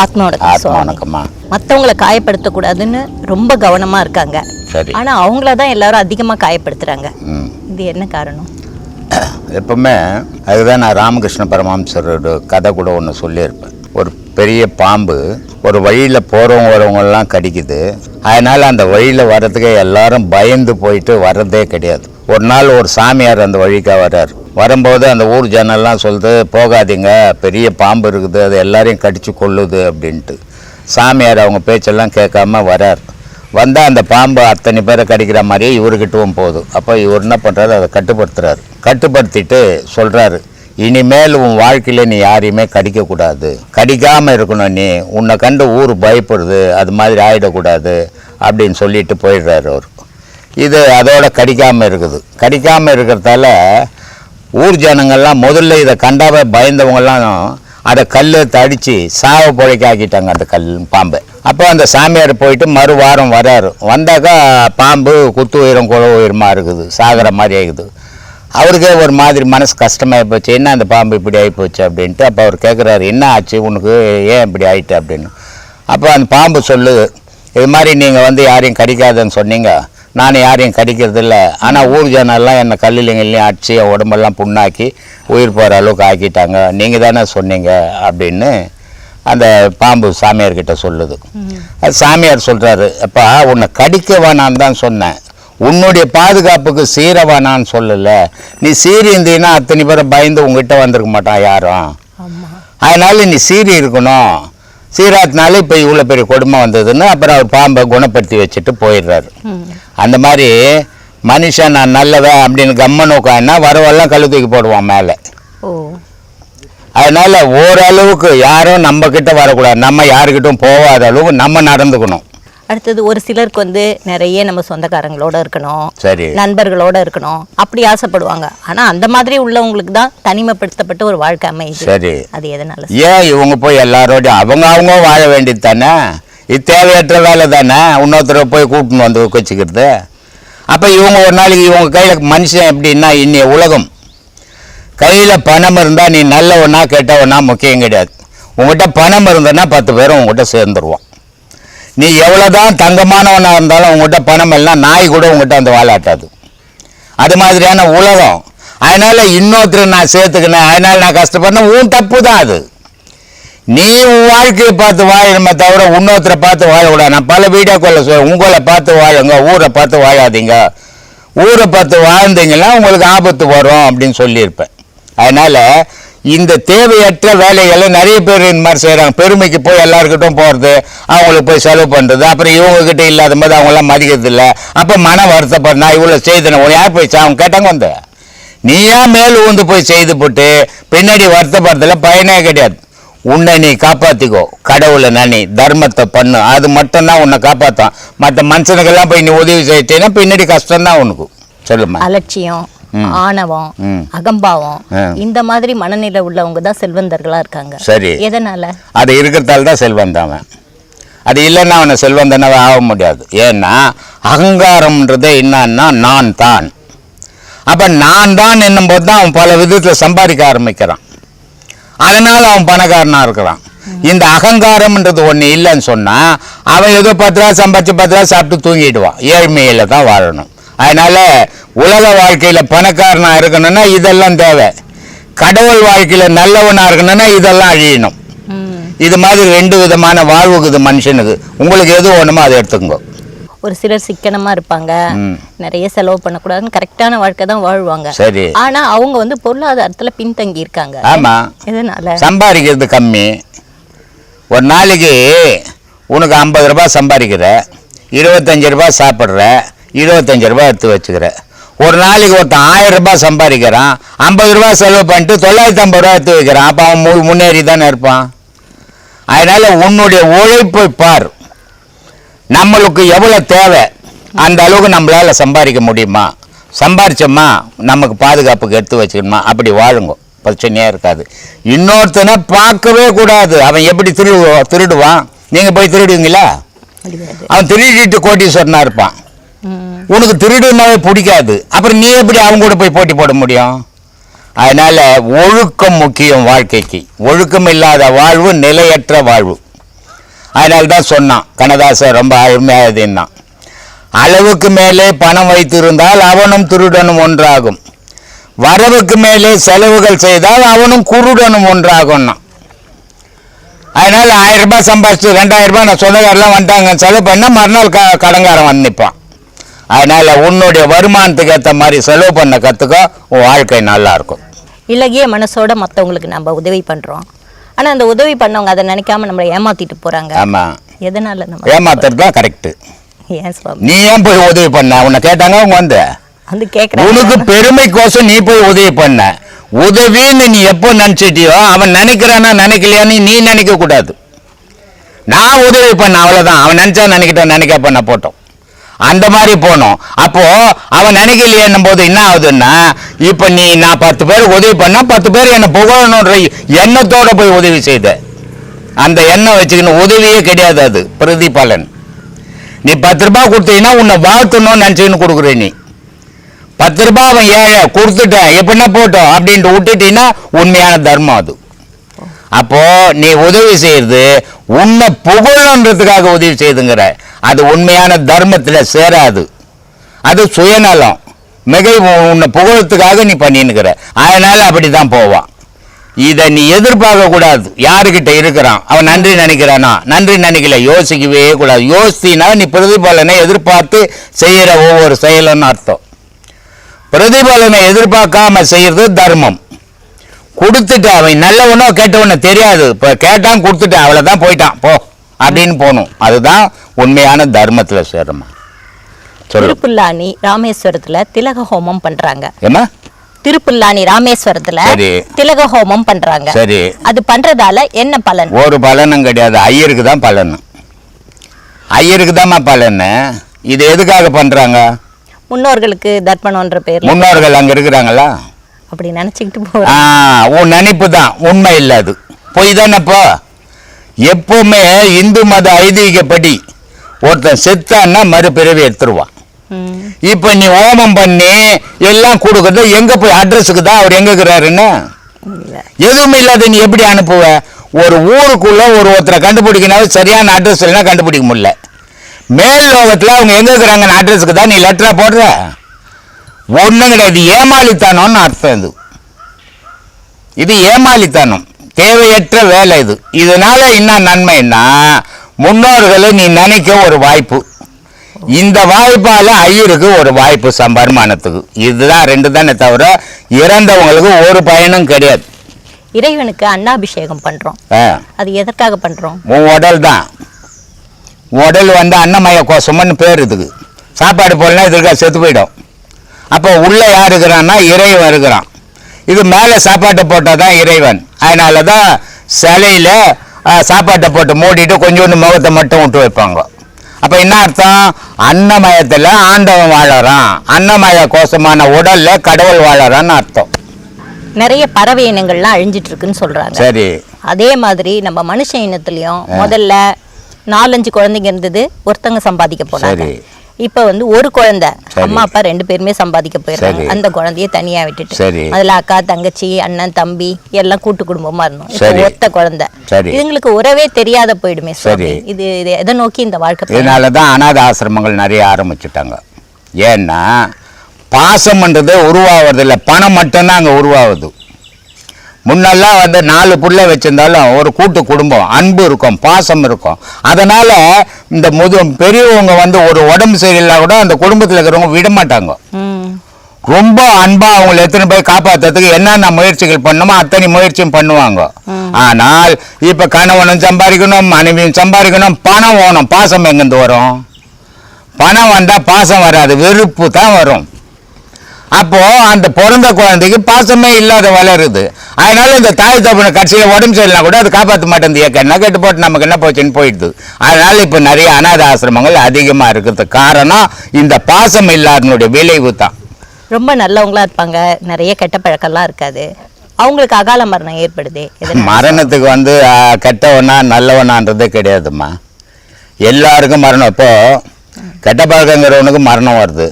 ஆத்மா வணக்கம் மற்றவங்களை காயப்படுத்தக்கூடாதுன்னு ரொம்ப கவனமா இருக்காங்க. சரி. ஆனா அவங்கள தான் எல்லாரும் அதிகமா காயப்படுத்துறாங்க. ம். இது என்ன காரணம்? எப்பவுமே அதுதான் நான் ராமகிருஷ்ண பரமஹம்சரோட கதை கூட ஒன்று சொல்லியிருப்பேன். ஒரு பெரிய பாம்பு ஒரு வழியில் போகிறவங்க வரவங்கெல்லாம் கடிக்குது. அதனால் அந்த வழியில் வர்றதுக்கு எல்லாரும் பயந்து போயிட்டு வர்றதே கிடையாது. ஒரு நாள் ஒரு சாமியார் அந்த வழிக்காக வர்றார். வரும்போது அந்த ஊர் ஜனெல்லாம் சொல்லுது போகாதீங்க பெரிய பாம்பு இருக்குது அது எல்லாரையும் கடித்து கொள்ளுது அப்படின்ட்டு. சாமியார் அவங்க பேச்செல்லாம் கேட்காம வரார். வந்தால் அந்த பாம்பு அத்தனை பேரை கடிக்கிற மாதிரியே இவர்கிட்டவும் போகுது. அப்போ இவர் என்ன பண்ணுறாரு அதை கட்டுப்படுத்துறாரு. கட்டுப்படுத்திட்டு சொல்கிறாரு இனிமேல் உன் வாழ்க்கையில் நீ யாரையுமே கடிக்கக்கூடாது. கடிக்காமல் இருக்கணும் நீ. உன்னை கண்டு ஊர் பயப்படுது அது மாதிரி ஆகிடக்கூடாது அப்படின்னு சொல்லிட்டு போயிடுறாரு அவர். இது அதோட கடிக்காமல் இருக்குது. கடிக்காமல் இருக்கிறதால ஊர் ஜனங்கள்லாம் முதல்ல இதை கண்டாவே பயந்தவங்கெல்லாம் அதை கல் தடித்து சாவ பொழைக்க ஆக்கிட்டாங்க அந்த கல் பாம்பை. அப்போ அந்த சாமியார் போயிட்டு மறு வாரம் வராரு. வந்தாக்கா பாம்பு குத்து உயிரம் குழ உயிரமாக இருக்குது சாகிற மாதிரி ஆகுது அவருக்கே ஒரு மாதிரி மனசு கஷ்டமாகி போச்சு. என்ன அந்த பாம்பு இப்படி ஆகிப்போச்சு அப்படின்ட்டு அப்போ அவர் கேட்குறாரு என்ன ஆச்சு? உனக்கு ஏன் இப்படி ஆயிட்டு? அப்படின்னு. அப்போ அந்த பாம்பு சொல்லுது இது மாதிரி நீங்கள் வந்து யாரையும் கடிக்காதுன்னு சொன்னீங்க. நான் யாரையும் கடிக்கிறது இல்லை ஆனால் ஊர் ஜனெல்லாம் என்னை கல்லுலைங்கள்லையும் அடிச்சு என் உடம்பெல்லாம் புண்ணாக்கி உயிர் போகிற அளவுக்கு ஆக்கிட்டாங்க. நீங்கள் தானே சொன்னீங்க அப்படின்னு அந்த பாம்பு சாமியார்கிட்ட சொல்லுது. அது சாமியார் சொல்கிறாரு அப்பா உன்னை கடிக்க வேணான்னு தான் சொன்னேன். உன்னுடைய பாதுகாப்புக்கு சீர வேணான்னு சொல்லலை. நீ சீறி இருந்தீங்கன்னா அத்தனை பேரை பயந்து உங்ககிட்ட வந்திருக்க மாட்டான் யாரும். அதனால நீ சீரி இருக்கணும். சீராத்தினால இப்போ இவ்வளோ பெரிய கொடுமை வந்ததுன்னு அப்புறம் அவர் பாம்பை குணப்படுத்தி வச்சுட்டு போயிடுறாரு. அந்த மாதிரி மனுஷன் நான் நல்லவன் அப்படின்னு கம்மன் உட்காந்துனா வரவெல்லாம் கழு தூக்கி போடுவான் மேலே. அதனால ஓரளவுக்கு யாரும் நம்ம கிட்ட வரக்கூடாது. நம்ம யாருக்கிட்டும் போகாத அளவுக்கு நம்ம நடந்துக்கணும். அடுத்தது ஒரு சிலருக்கு வந்து நிறைய நம்ம சொந்தக்காரங்களோட இருக்கணும். சரி. நண்பர்களோட இருக்கணும். அப்படி ஆசைப்படுவாங்க. ஆனா அந்த மாதிரி உள்ளவங்களுக்கு தான் தனிமைப்படுத்தப்பட்ட ஒரு வாழ்க்கை அமையுது. சரி. அது எதனால? ஏன் இவங்க போய் எல்லாரோடையும் அவங்க அவங்க வாழ வேண்டியது தானே? இது தேவையற்ற வேலை தானே? இன்னொருத்தரை போய் கூட்டின்னு வந்து வச்சுக்கிறது அப்போ இவங்க ஒரு நாளைக்கு இவங்க கையில் மனுஷன் எப்படின்னா இன்னைய உலகம். கையில் பணம் இருந்தால் நீ நல்லவனா கெட்டவனா முக்கியம் கிடையாது. உங்ககிட்ட பணம் இருந்ததுன்னா பத்து பேரும் உங்ககிட்ட சேர்ந்துருவோம். நீ எவ்வளோதான் தங்கமானவனாக இருந்தாலும் உங்கள்கிட்ட பணம் இல்லைனா நாய் கூட உங்கள்கிட்ட வந்து வாழாட்டாது. அது மாதிரியான உலகம். அதனால் இன்னொருத்தர் நான் சேர்த்துக்கினேன். அதனால் நான் கஷ்டப்படணும் உன் தப்பு தான் அது. நீ உன் வாழ்க்கையை பார்த்து வாழணுமே தவிர இன்னொருத்தரை பார்த்து வாழக்கூடாது. நான் பல வீடியோக்களில் சொல்ல உங்களை பார்த்து வாழுங்க. ஊரை பார்த்து வாழாதீங்க. ஊரை பார்த்து வாழ்ந்தீங்கன்னா உங்களுக்கு ஆபத்து வரும் அப்படின்னு சொல்லியிருப்பேன். அதனால் இந்த தேவையற்ற வேலைகளை நிறைய பேர் இந்த மாதிரி செய்கிறாங்க பெருமைக்கு போய் எல்லாருக்கிட்டும் போகிறது அவங்களுக்கு போய் செலவு பண்ணுறது அப்புறம் இவங்கக்கிட்ட இல்லாத போது அவங்களாம் மதிக்கிறதில்ல. அப்போ மன நான் இவ்வளோ செய்தன உன் யார் போய் அவங்க கேட்டாங்க வந்து? நீயா மேல் ஊந்து போய் செய்து போட்டு? பின்னாடி வருத்தப்படுறதுல பயனே கிடையாது. உன்னை நீ காப்பாற்றிக்கோ கடவுளை நனி தர்மத்தை பண்ணு. அது மட்டும்தான் உன்னை காப்பாற்றும் மற்ற மனுஷனுக்கெல்லாம் போய் நீ உதவி செய்யிட்டேன்னா பின்னாடி கஷ்டம்தான் உனக்கு. சொல்லுமா அலட்சியம். ஆணவம். அகம்பாவம். இந்த மாதிரி மனநிலை உள்ளவங்க தான் செல்வந்தர்களா இருக்காங்க. சரி. எதனால? அது இருக்கிறதால தான் செல்வந்தான் அவன். அது இல்லைன்னா அவனை செல்வந்தனவே ஆக முடியாது. ஏன்னா அகங்காரம்ன்றதே என்னன்னா நான் தான் அப்போ நான் தான் என்னும்போது தான் அவன் பல விதத்தில் சம்பாதிக்க ஆரம்பிக்கிறான். அதனால அவன் பணக்காரனாக இருக்கிறான். இந்த அகங்காரம்ன்றது ஒன்று இல்லைன்னு சொன்னால் அவன் ஏதோ பத்து ரூபா சம்பாதிச்சு பத்து ரூபா சாப்பிட்டு தூங்கிடுவான். ஏழ்மையில தான் வாழணும். அதனால உலக வாழ்க்கையில் பணக்காரனாக இருக்கணும்னா இதெல்லாம் தேவை. கடவுள் வாழ்க்கையில் நல்லவனாக இருக்கணும்னா இதெல்லாம் அழியணும். இது மாதிரி ரெண்டு விதமான வாழ்வுக்குது மனுஷனுக்கு. உங்களுக்கு எது வேணுமோ அதை எடுத்துக்கோ ஒரு சிலர் சிக்கனமா இருப்பாங்க. நிறைய செலவு பண்ணக்கூடாதுன்னு கரெக்டான வாழ்க்கை தான் வாழ்வாங்க. சரி. ஆனா அவங்க வந்து பொருளாதாரத்துல பின்தங்கி இருக்காங்க. ஆமாம் எதனால? சம்பாதிக்கிறது கம்மி. ஒரு நாளைக்கு உனக்கு ஐம்பது ரூபாய் சம்பாதிக்கிற இருபத்தஞ்சி ரூபாய் சாப்பிட்ற இருபத்தஞ்சி ரூபாய் எடுத்து வச்சுக்கிற. ஒரு நாளைக்கு ஒருத்தன் ஆயிரம் ரூபாய் சம்பாதிக்கிறான் ஐம்பது ரூபாய் செலவு பண்ணிட்டு தொள்ளாயிரத்தி ஐம்பது ரூபாய் எடுத்து வைக்கிறான். அப்போ அவன் முன்னேறி தானே இருப்பான். அதனால உன்னுடைய உழைப்பை பார். நம்மளுக்கு எவ்வளோ தேவை அந்த அளவுக்கு நம்மளால் சம்பாதிக்க முடியுமா? சம்பாரிச்சோமா? நமக்கு பாதுகாப்புக்கு எடுத்து வச்சுக்கணுமா? அப்படி வாழுங்க. பிரச்சனையாக இருக்காது. இன்னொருத்தனை பார்க்கவே கூடாது. அவன் எப்படி திருடு திருடுவான்? நீங்கள் போய் திருடுவீங்களா? அவன் திருடிட்டு கோட்டீஸ்வரனாக இருப்பான். உனக்கு திருடுனாவே பிடிக்காது. அப்புறம் நீ எப்படி அவங்க கூட போய் போட்டி போட முடியும்? அதனால் ஒழுக்கம் முக்கியம் வாழ்க்கைக்கு. ஒழுக்கம் இல்லாத வாழ்வு நிலையற்ற வாழ்வு. அதனால தான் சொன்னான். கண்ணதாசன் ரொம்ப அருமையாக இதுன்னான் அளவுக்கு மேலே பணம் வைத்திருந்தால் அவனும் திருடனும் ஒன்றாகும். வரவுக்கு மேலே செலவுகள் செய்தால் அவனும் குருடனும் ஒன்றாகும்னா. அதனால் ஆயிரம் ரூபாய் சம்பாதிச்சு ரெண்டாயிரம் ரூபாய் நான் சொந்தக்காரெல்லாம் வந்துட்டாங்க. செலவு பண்ணால் மறுநாள் க கடங்காரன் வந்து நிற்பான். அதனால உன்னுடைய வருமானத்துக்கு ஏற்ற மாதிரி செலவு பண்ண கற்றுக்கோ உன் வாழ்க்கை நல்லா இருக்கும். இலகிய மனசோட மற்றவங்களுக்கு நம்ம உதவி பண்ணுறோம் ஆனால் அந்த உதவி பண்ணவங்க அதை நினைக்காம நம்மளை ஏமாத்திட்டு போகிறாங்க ஆமாம் எதனால நம்ம ஏமாத்துறது தான் கரெக்டு ஏன் சுவாமி? நீ ஏன் போய் உதவி பண்ண? உன்னை கேட்டாங்க அவங்க வந்து. வந்து கேட்குறாங்க உனக்கு பெருமைக்கோசம் நீ போய் உதவி பண்ண. உதவின்னு நீ எப்போ நினைச்சிட்டியோ அவன் நினைக்கிறானா நினைக்கலையான்னு நீ நினைக்க கூடாது நான் உதவி பண்ண அவ்வளவுதான். அவன் நினைச்சா நினைக்கிட்டோம் நினைக்க பண்ண போட்டோம். அந்த மாதிரி போனோம். அப்போ அவன் நினைக்கலையேன்னும் போது என்ன ஆகுதுன்னா இப்போ நீ நான் பத்து பேர் உதவி பண்ணா பத்து பேர் என்னை புகழணுன்ற எண்ணத்தோட போய் உதவி செய்த. அந்த எண்ணம் வச்சுக்கின்னு உதவியே கிடையாது அது பிரதிபலன். நீ பத்து ரூபாய் கொடுத்தீங்கன்னா உன்னை வாழ்த்தணும்னு நினச்சிக்கின்னு கொடுக்குற நீ. பத்து ரூபாய் அவன் ஏழை கொடுத்துட்டேன் எப்படின்னா போட்டோம் அப்படின்ட்டு விட்டுட்டீங்கன்னா உண்மையான தர்மம் அது. அப்போ நீ உதவி செய்யறது உன்னை புகழன்றதுக்காக உதவி செய்துங்கிற. அது உண்மையான தர்மத்தில் சேராது. அது சுயநலம். மிகை உன்னை புகழத்துக்காக நீ பண்ணின்னுக்கிற. அப்படி தான் போவான். இதை நீ எதிர்பார்க்கக்கூடாது யாருக்கிட்ட இருக்கிறான்? அவன் நன்றி நினைக்கிறானா? நன்றி நினைக்கல. யோசிக்கவே கூடாது. யோசித்தினா நீ பிரதிபலனை எதிர்பார்த்து செய்கிற ஒவ்வொரு செயலும்னு அர்த்தம். பிரதிபலனை எதிர்பார்க்காம செய்கிறது தர்மம். கொடுத்துட்டு அவன் நல்லவனோ கெட்டவனோ தெரியாது. இப்போ கேட்டான் கொடுத்துட்டேன். அவளை தான் போயிட்டான். போ. அப்படின்னு போகணும். அதுதான் உண்மையான தர்மத்தில் சேருமா. சொல்லு. திருப்புல்லானி ராமேஸ்வரத்துல திலக ஹோமம் பண்றாங்க. ஏமா திருப்புல்லானி ராமேஸ்வரத்துல. திலக ஹோமம் பண்றாங்க. சரி. அது பண்றதால என்ன பலன்? ஒரு பலனும் கிடையாது. ஐயருக்கு தான் பலன். ஐயருக்கு தாம்மா பலன். இது எதுக்காக பண்ணுறாங்க முன்னோர்களுக்கு தர்ப்பணம்ன்ற பேர்ல. முன்னோர்கள் அங்கே இருக்கிறாங்களா? அப்படி நினைச்சுக்கிட்டு போறாங்க உன் நினைப்பு தான். உண்மை இல்லை அது. பொய் தானப்போ எப்பவுமே இந்து மத ஐதீகப்படி ஒருத்தன் செத்தான்னா மறுபிறவி எடுத்துருவான். இப்போ நீ ஹோமம் பண்ணி எல்லாம் கொடுக்குறது எங்கே போய் அட்ரஸுக்கு தான் அவர் எங்கே இருக்கிறாருன்னு எதுவுமே இல்லாத நீ எப்படி அனுப்புவ? ஒரு ஊருக்குள்ள ஒரு ஒருத்தரை கண்டுபிடிக்கணும் சரியான அட்ரஸ் இல்லைன்னா கண்டுபிடிக்க முடியல. மேல் லோகத்தில் அவங்க எங்கே இருக்கிறாங்கன்னு அட்ரஸுக்கு தான் நீ லெட்டரா போடுற? ஒன்றும் கிடையாது. ஏமாளித்தனம்னு அர்த்தம் இது இது ஏமாளித்தனம். தேவையற்ற வேலை இது. இதனால என்ன நன்மைன்னா முன்னோர்களை நீ நினைக்க ஒரு வாய்ப்பு. இந்த வாய்ப்பால ஐயருக்கு ஒரு வாய்ப்பு சம் வருமானத்துக்கு இதுதான் ரெண்டு தானே தவிர இறந்தவங்களுக்கு ஒரு பயனும் கிடையாது. இறைவனுக்கு அன்னாபிஷேகம் பண்றோம். ஆ, அது எதற்காக பண்றோம்? உன் உடல் தான். உடல் வந்து அன்னமய கோஷம்னு பேர் இதுக்கு. சாப்பாடு போடலாம் இதுக்கா செத்து போயிடும். அப்போ உள்ள யார் இருக்கிறான்னா இறைவன் இருக்கிறான். இது மேலே சாப்பாட்டை போட்டால் தான் இறைவன். அதனால தான் சிலையில் சாப்பாட்டை போட்டு மூடிட்டு கொஞ்சோண்டு முகத்தை மட்டும் விட்டு வைப்பாங்க. அப்போ என்ன அர்த்தம்? அன்னமயத்தில் ஆண்டவன் வாழறான். அன்னமய கோஷமான உடல்ல கடவுள் வாழறான்னு அர்த்தம். நிறைய பறவை இனங்கள்லாம் அழிஞ்சிட்டு இருக்குன்னு சொல்றாங்க. சரி. அதே மாதிரி நம்ம மனுஷ இனத்துலயும் முதல்ல நாலஞ்சு குழந்தைங்க இருந்தது ஒருத்தங்க சம்பாதிக்க போனாங்க. இப்ப வந்து ஒரு குழந்தை. அம்மா அப்பா ரெண்டு பேருமே சம்பாதிக்க சரி. அந்த குழந்தைய தனியா விட்டுட்டு. அதுல அக்கா தங்கச்சி அண்ணன் தம்பி எல்லாம் கூட்டு குடும்பமா இருந்தோம் இப்ப. ஒத்த குழந்தை. இதுங்களுக்கு உறவே தெரியாத போயிடுமே சரி. இது எதை நோக்கி இந்த வாழ்க்கை? இதனால தான் அனாத ஆசிரமங்கள் நிறைய ஆரம்பிச்சுட்டாங்க ஏன்னா பாசம்ன்றது உருவாகிறதில்ல பணம் மட்டும்தான் அங்கே உருவாகுது முன்னெல்லாம் வந்து நாலு புள்ள வச்சிருந்தாலும் ஒரு கூட்டு குடும்பம் அன்பு இருக்கும் பாசம் இருக்கும். அதனால இந்த முது பெரியவங்க வந்து ஒரு உடம்பு சரியில்லை கூட அந்த குடும்பத்தில் இருக்கிறவங்க விட மாட்டாங்க. ம். ரொம்ப அன்பா அவங்களை எத்தனை போய் காப்பாத்துறதுக்கு என்னென்ன முயற்சிகள் பண்ணுமோ அத்தனை முயற்சியும் பண்ணுவாங்க. ஆனால் இப்ப கணவனும் சம்பாதிக்கணும் மனைவியும் சம்பாதிக்கணும் பணம் வேணும் பாசம் எங்கிருந்து வரும்? பணம் வந்தா பாசம் வராது வெறுப்பு தான் வரும். அப்போ அந்த பிறந்த குழந்தைக்கு பாசமே இல்லாத வளருது. அதனால இந்த தாய் தப்பனை கட்சியில் உடம்பு சரியில்லை கூட அது காப்பாற்ற மாட்டேங்குது ஏக்க என்ன கெட்டு போட்டு நமக்கு என்ன போச்சுன்னு போயிடுது. அதனால இப்போ நிறைய அனாத ஆசிரமங்கள் அதிகமாக இருக்கிறதுக்கு காரணம் இந்த பாசம் இல்லாதனுடைய விளைவு தான். ரொம்ப நல்லவங்களா இருப்பாங்க. நிறைய கெட்ட பழக்கம்லாம் இருக்காது. அவங்களுக்கு அகால மரணம் ஏற்படுது? மரணத்துக்கு வந்து கெட்டவனா நல்லவனான்றதே கிடையாதும்மா. எல்லாருக்கும் மரணம். இப்போ கெட்ட பழக்கங்கிறவனுக்கு மரணம் வருது.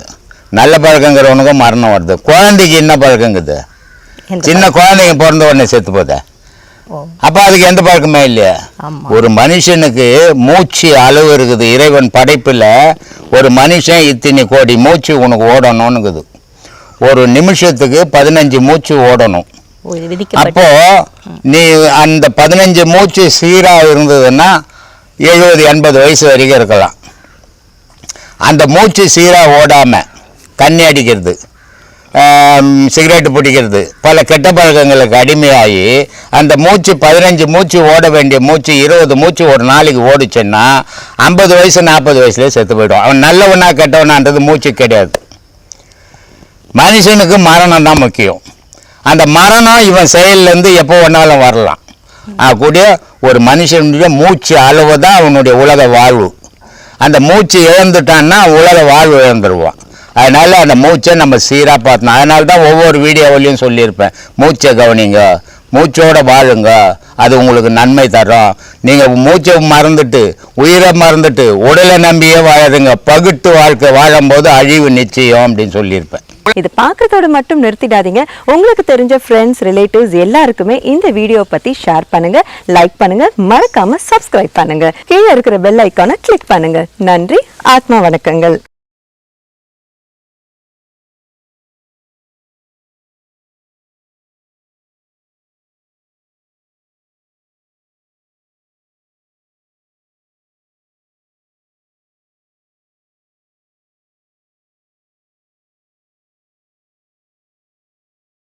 நல்ல பழக்கங்கிறவனுக்கும் மரணம் வருது. குழந்தைக்கு என்ன பழக்கங்குது? சின்ன குழந்தைங்க பிறந்த உடனே செத்து போதே. அப்போ அதுக்கு எந்த பழக்கமே இல்லையா. ஒரு மனுஷனுக்கு மூச்சு அளவு இருக்குது. இறைவன் படைப்பில் ஒரு மனுஷன் இத்தனை கோடி மூச்சு உனக்கு ஓடணும்னுக்குது ஒரு நிமிஷத்துக்கு பதினஞ்சு மூச்சு ஓடணும். அப்போ நீ அந்த பதினஞ்சு மூச்சு சீராக இருந்ததுன்னா எழுபது எண்பது வயசு வரைக்கும் இருக்கலாம். அந்த மூச்சு சீராக ஓடாம தண்ணி அடிக்கிறது சிகரெட்டு பிடிக்கிறது. பல கெட்ட பழக்கங்களுக்கு அடிமையாகி அந்த மூச்சு பதினஞ்சு மூச்சு ஓட வேண்டிய மூச்சு இருபது மூச்சு ஒரு நாளைக்கு ஓடிச்சுன்னா ஐம்பது வயசு நாற்பது வயசுலேயே செத்து போயிடும் அவன் நல்லவனா கெட்டவனான்றது மூச்சு கிடையாது. மனுஷனுக்கு மரணம் தான் முக்கியம். அந்த மரணம் இவன் செயல்லேருந்து எப்போ வேணாலும் வரலாம். கூடிய ஒரு மனுஷனுடைய மூச்சு அளவு தான் அவனுடைய உலக வாழ்வு. அந்த மூச்சு இழந்துட்டான்னா உலக வாழ்வு இழந்துருவான். அதனால் அந்த மூச்சை நம்ம சீராக பார்த்தோம் அதனால தான் ஒவ்வொரு வீடியோவிலையும் சொல்லியிருப்பேன். மூச்சை கவனிங்க. மூச்சோட வாழுங்க. அது உங்களுக்கு நன்மை தரும். நீங்கள் மூச்சை மறந்துட்டு உயிரை மறந்துட்டு உடலை நம்பியே வாழதுங்க. பகுட்டு வாழ்க்கை வாழும்போது அழிவு நிச்சயம் அப்படின்னு சொல்லியிருப்பேன். இது பார்க்கறதோட மட்டும் நிறுத்திடாதீங்க. உங்களுக்கு தெரிஞ்ச ஃப்ரெண்ட்ஸ் ரிலேட்டிவ்ஸ் எல்லாருக்குமே இந்த வீடியோ பத்தி ஷேர் பண்ணுங்க லைக் பண்ணுங்க மறக்காம சப்ஸ்கிரைப் பண்ணுங்க. கீழே இருக்கிற பெல் ஐக்கானை கிளிக் பண்ணுங்க. நன்றி ஆத்மா வணக்கங்கள்.